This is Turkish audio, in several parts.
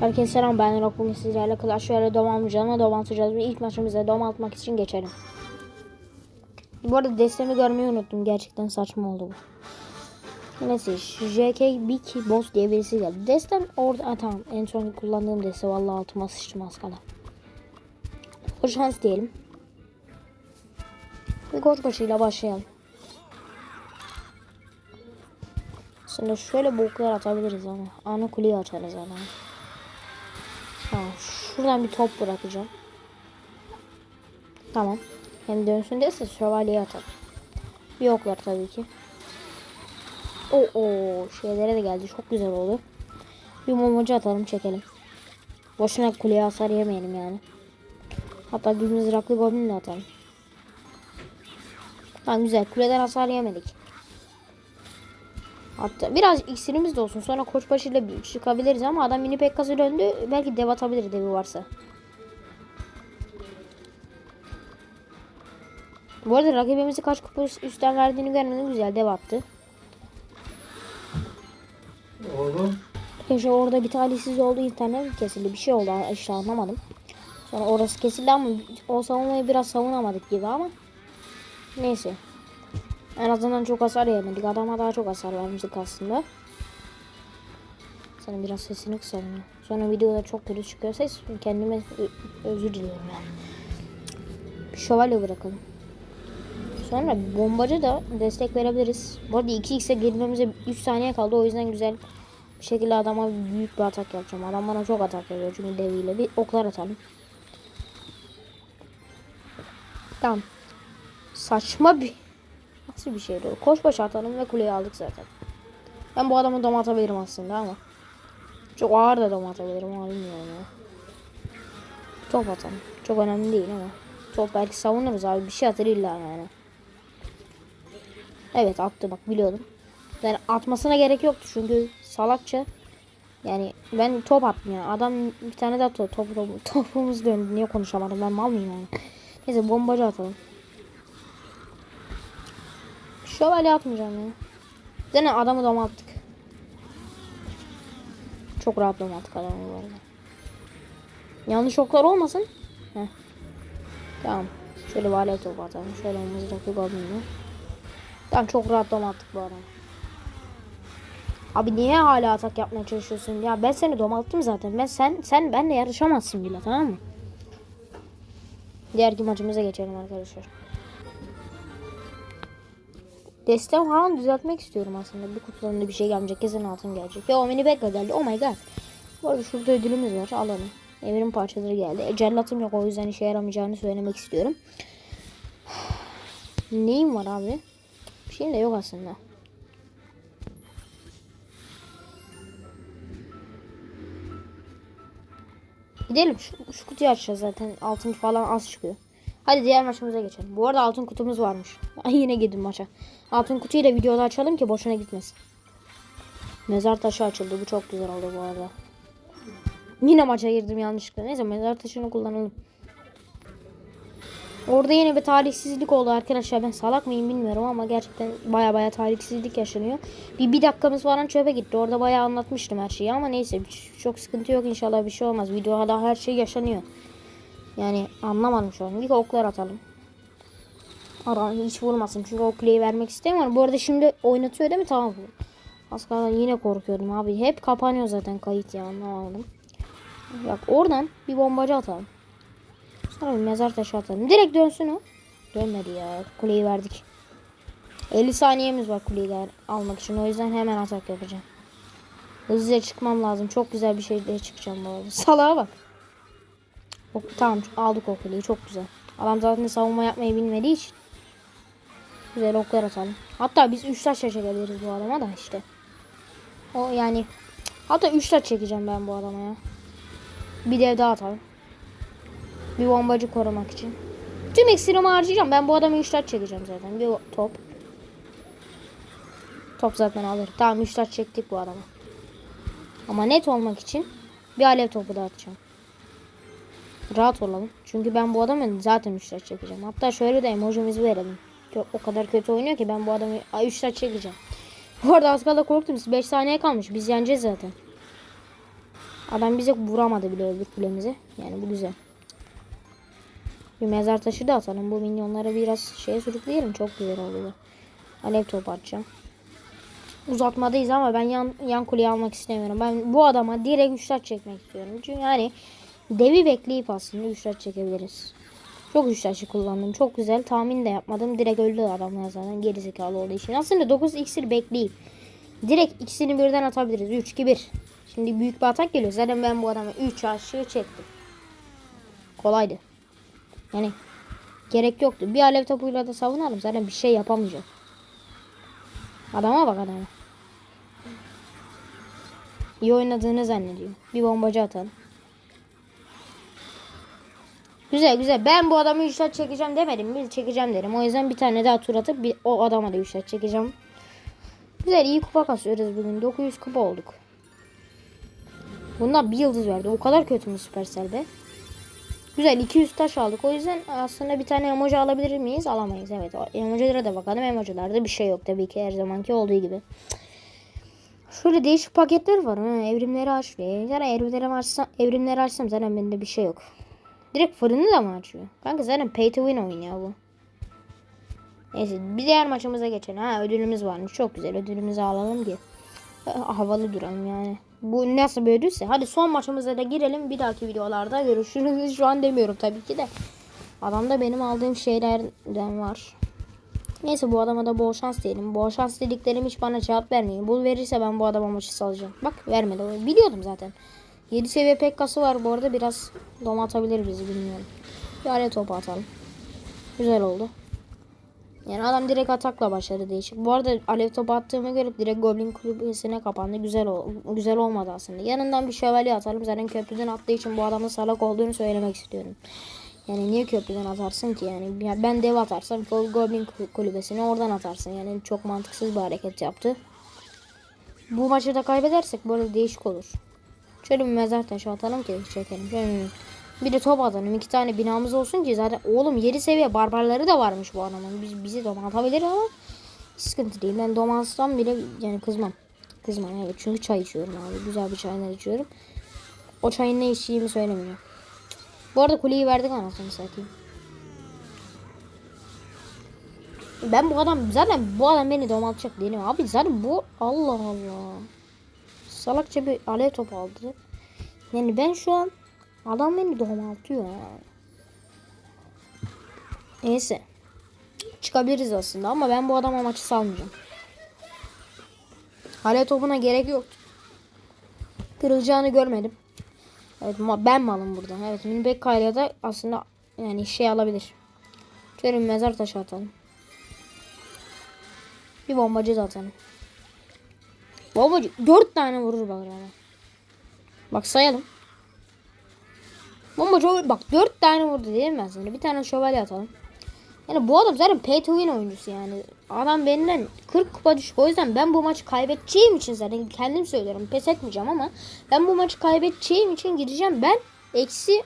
Herkese selam ben Rock bugün sizlerle Clash Royale domalmayacağım domaltacağız ve ilk maçımıza domaltmak için geçelim. Bu arada destemi görmeyi unuttum gerçekten saçma oldu bu. Neyse JK Big Boss diye birisi geldi. Destem orada ha, tamam en son kullandığım deste vallahi altıma sıçtım az kala. O şans diyelim. Bir koç başıyla başlayalım. Şimdi şöyle boklar atabiliriz ama ana kuleyi açarız ama. Tamam. Şuradan bir top bırakacağım. Tamam. Hem dönsün diye şövalyeyi atalım. Bir oklar tabii ki. O o şeylere de geldi. Çok güzel oldu. Bir mumacı atalım çekelim. Boşuna kuleye hasar yemeyelim yani. Hatta bir mızraklı goblin de atalım. Tamam güzel. Kuleden hasar yemedik. Hatta biraz iksirimiz de olsun. Sonra koçbaşı ile bir çıkabiliriz ama adam mini pekkası döndü. Belki dev atabilir devi varsa. Bu arada rakibimizi kaç kupa üstten verdiğini görmedim. Güzel dev attı. Oğlum. İşte orada bir talihsiz oldu. internet kesildi. Bir şey oldu. İşte anlamadım. Sonra orası kesildi ama o savunmayı biraz savunamadık gibi ama. Neyse. En azından çok hasar yemedik. Adama daha çok hasar vermiştik aslında. Sana biraz sesini kısalım. Sonra videoda çok kötü çıkıyor ses. Kendime özür diliyorum yani. Şövalye bırakalım. Sonra bombacı da destek verebiliriz. Bu arada 2x'e girmemize 3 saniye kaldı. O yüzden güzel bir şekilde adama büyük bir atak yapacağım. Adam bana çok atak veriyor çünkü deviyle. Bir oklar atalım. Tamam. Saçma bir Nasıl bir şeydi o? Koş baş atalım ve kuleyi aldık zaten. Ben bu adamı dom atabilirim aslında ama. Çok ağır da dom atabilirim ama bilmiyorum ya. Top atalım. Çok önemli değil ama. Top belki savunuruz abi. Bir şey atır illa yani. Evet attı bak biliyordum. Yani atmasına gerek yoktu çünkü salakça. Yani ben top attım ya. Adam bir tane daha top, top topumuz döndü. Niye konuşamadım ben mal mıyım yani. Neyse bombacı atalım. Şövalye atmayacağım ya. Dene adamı domalttık. Çok rahat domalttık adamı bu arada. Yanlış oklar olmasın. Heh. Tamam. Şöyle vale topu atalım. Şöyle mızraklı goblinle. Tamam çok rahat domalttık bu adamı. Abi niye hala atak yapmaya çalışıyorsun? Ya ben seni domalttım zaten. Ben sen sen benle yarışamazsın bile tamam mı? Diğer maçımıza geçelim arkadaşlar. Destem falan düzeltmek istiyorum aslında. Bir kutularında bir şey gelmeyecek. Kesin altın gelecek. Ya o mini bekle geldi. Oh my god. Bu arada şurada ödülümüz var. Alalım. Emir'in parçaları geldi. E, cellatım yok. O yüzden işe yaramayacağını söylemek istiyorum. Neyim var abi? Bir şeyim de yok aslında. Gidelim. Şu, şu kutuyu açacağız zaten. Altın falan az çıkıyor. Hadi diğer maçımıza geçelim. Bu arada altın kutumuz varmış. Yine girdim maça. Altın kutuyu da videoda açalım ki boşuna gitmesin. Mezar taşı açıldı. Bu çok güzel oldu bu arada. Yine maça girdim yanlışlıkla. Neyse mezar taşını kullanalım. Orada yine bir talihsizlik oldu arkadaşlar. Ben salak mıyım bilmiyorum ama gerçekten baya baya talihsizlik yaşanıyor. Bir, bir dakikamız falan çöpe gitti. Orada baya anlatmıştım her şeyi ama neyse çok sıkıntı yok inşallah bir şey olmaz. Videoda her şey yaşanıyor. Yani anlamadım şu an. İlk oklar atalım. Adam hiç vurmasın çünkü o kuleyi vermek istemiyorum. Bu arada şimdi oynatıyor değil mi? Tamam. Az kaldı yine korkuyordum abi. Hep kapanıyor zaten kayıt ya anlamadım. Bak oradan bir bombacı atalım. Sonra bir mezar taşı atalım. Direkt dönsün o. Dönmedi ya. Kuleyi verdik. 50 saniyemiz var kuleyi almak için. O yüzden hemen atak yapacağım. Hızlıca çıkmam lazım. Çok güzel bir şeyle çıkacağım bu arada. Salağa bak. O, tamam aldık o. Çok güzel. Adam zaten savunma yapmayı bilmediği için. Güzel oklar atalım. Hatta biz 3 taş çekebiliriz bu adama da işte. O yani. Hatta 3 taş çekeceğim ben bu adama ya. Bir dev daha atalım. Bir bombacı korumak için. Tüm ekstremi harcayacağım. Ben bu adamı 3 taş çekeceğim zaten. Bir top. Top zaten alır. Tamam 3 taş çektik bu adama. Ama net olmak için bir alev topu da atacağım. Rahat olalım. Çünkü ben bu adamı zaten 3 taş çekeceğim. Hatta şöyle de emojimizi verelim. O kadar kötü oynuyor ki ben bu adamı 3 taş çekeceğim. Bu arada az kala korktum. 5 saniye kalmış. Biz yeneceğiz zaten. Adam bize vuramadı bile öbür kulemize. Yani bu güzel. Bir mezar taşı da atalım. Bu minyonları biraz şeye sürükleyelim. Çok güzel oldu bu. Alev topu atacağım. Uzatmadayız ama ben yan, yan kuleyi almak istemiyorum. Ben bu adama direkt 3 taş çekmek istiyorum. Çünkü yani devi bekleyip aslında 3 taş çekebiliriz. Çok 3 taşı kullandım. Çok güzel. Tahmin de yapmadım. Direkt öldü adam zaten. Gerizekalı olduğu için. Aslında 9 iksir bekleyip direkt ikisini birden atabiliriz. 3 2 1. Şimdi büyük bir atak geliyor. Zaten ben bu adama 3 aşığı çektim. Kolaydı. Yani gerek yoktu. Bir alev topuyla da savunalım. Zaten bir şey yapamayacak. Adama bak adama. İyi oynadığını zannediyor. Bir bombacı atalım. Güzel güzel. Ben bu adamı 3 shot çekeceğim demedim mi? Çekeceğim derim. O yüzden bir tane daha tur atıp bir, o adama da 3 shot çekeceğim. Güzel iyi kupa kasıyoruz bugün. 900 kupa olduk. Bunlar bir yıldız verdi. O kadar kötü mü Supercell be? Güzel 200 taş aldık. O yüzden aslında bir tane emoji alabilir miyiz? Alamayız. Evet. Emojilere de bakalım. Emojilerde bir şey yok tabii ki her zamanki olduğu gibi. Şöyle değişik paketler var. Ha, evrimleri aç. Zaten evrimleri açsam, evrimleri açsam zaten bende bir şey yok. Direkt fırını da mı açıyor? Kanka zaten pay to win oyun ya bu. Neyse bir diğer maçımıza geçelim. Ha ödülümüz varmış. Çok güzel ödülümüzü alalım ki. Havalı duralım yani. Bu nasıl bir ödülse. Hadi son maçımıza da girelim. Bir dahaki videolarda görüşürüz. Şu an demiyorum tabii ki de. Adamda benim aldığım şeylerden var. Neyse bu adama da bol şans diyelim. Bol şans dediklerim hiç bana cevap vermiyor. Bul verirse ben bu adama maçı salacağım. Bak vermedi. Biliyordum zaten. 7 seviye pekkası var bu arada. Biraz dom atabilir bizi bilmiyorum. Bir araya topu atalım. Güzel oldu. Yani adam direkt atakla başladı değişik. Bu arada alev topu attığıma göre direkt Goblin kulübesine kapandı. Güzel ol güzel olmadı aslında. Yanından bir şövalye atalım. Zaten köprüden attığı için bu adamın salak olduğunu söylemek istiyorum. Yani niye köprüden atarsın ki yani? Ya ben dev atarsam Goblin kulübesine oradan atarsın. Yani çok mantıksız bir hareket yaptı. Bu maçı da kaybedersek böyle değişik olur. Şöyle bir mezar taşı atalım ki çekelim. Şöyle bir de top atalım. İki tane binamız olsun ki zaten oğlum 7 seviye barbarları da varmış bu adamın. Biz, bizi domaltabilir ama sıkıntı değil. Ben domaltsam bile yani kızmam. Kızmam evet çünkü çay içiyorum abi. Güzel bir çaylar içiyorum. O çayın ne içtiğimi söylemiyor. Bu arada kuleyi verdik anasını satayım. Ben bu adam zaten bu adam beni domaltacak değilim abi. Zaten bu Allah Allah. Salakça bir alev topu aldı. Yani ben şu an adam beni domaltıyor. Neyse. Çıkabiliriz aslında ama ben bu adama maçı salmayacağım. Alev topuna gerek yok. Kırılacağını görmedim. Evet ben malım burada. Evet Minbek Kayla da aslında yani şey alabilir. Şöyle mezar taşı atalım. Bir bombacı da atalım. Bombacı dört tane vurur bak yani. Bak sayalım. Bombacı bak dört tane vurdu değil mi sana? Bir tane şövalye atalım. Yani bu adam zaten pay to win oyuncusu yani. Adam benden 40 kupa düşük. O yüzden ben bu maçı kaybedeceğim için zaten kendim söylüyorum. Pes etmeyeceğim ama ben bu maçı kaybedeceğim için gideceğim. Ben eksi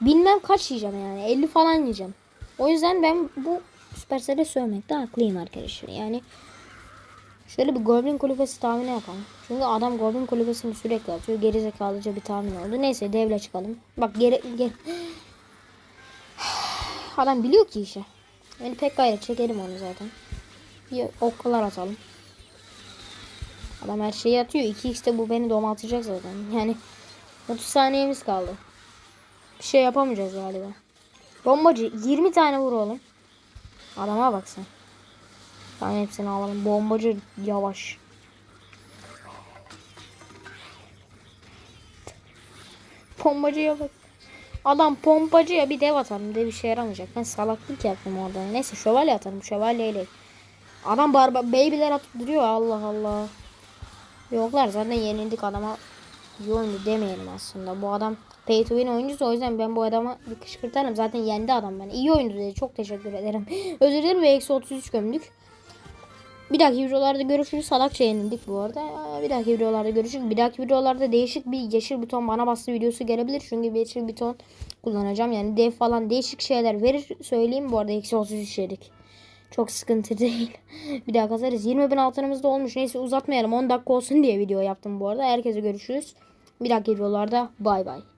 bilmem kaç yiyeceğim yani. 50 falan yiyeceğim. O yüzden ben bu Supercell'e söylemekte haklıyım arkadaşlar. Yani şöyle bir Goblin kulübesi tahmini yapalım. Çünkü adam Goblin kulübesini sürekli atıyor. Gerizekalıca bir tahmin oldu. Neyse devle çıkalım. Bak geri, geri Adam biliyor ki işe. Yani pek gayret çekelim onu zaten. Bir okkalar atalım. Adam her şeyi atıyor. 2x'te bu beni domaltacak zaten. Yani 30 saniyemiz kaldı. Bir şey yapamayacağız galiba. Bombacı 20 tane vur oğlum. Adama bak. Tamam hepsini alalım. Bombacı yavaş. Bombacıya bak. Adam pompacı ya bir dev atarım. Dev işe yaramayacak. Ben salaklık yaptım orada. Neyse şövalye atarım. Şövalyeyle. Adam barba baby'ler atıp duruyor. Allah Allah. Yoklar zaten yenildik adama. İyi oyundu demeyelim aslında. Bu adam pay to win oyuncusu. O yüzden ben bu adama bir kışkırtarım. Zaten yendi adam ben. İyi oyundu dedi. Çok teşekkür ederim. Özür dilerim ve eksi 33 gömdük. Bir dahaki videolarda görüşürüz. Salakça yenildik bu arada. Bir dahaki videolarda görüşürüz. Bir dahaki videolarda değişik bir yeşil buton bana bastı videosu gelebilir. Çünkü yeşil buton kullanacağım. Yani dev falan değişik şeyler verir söyleyeyim. Bu arada eksi 33 yedik. Çok sıkıntı değil. bir daha kazarız. 20 bin altınımız da olmuş. Neyse uzatmayalım. 10 dakika olsun diye video yaptım bu arada. Herkese görüşürüz. Bir dahaki videolarda bay bay.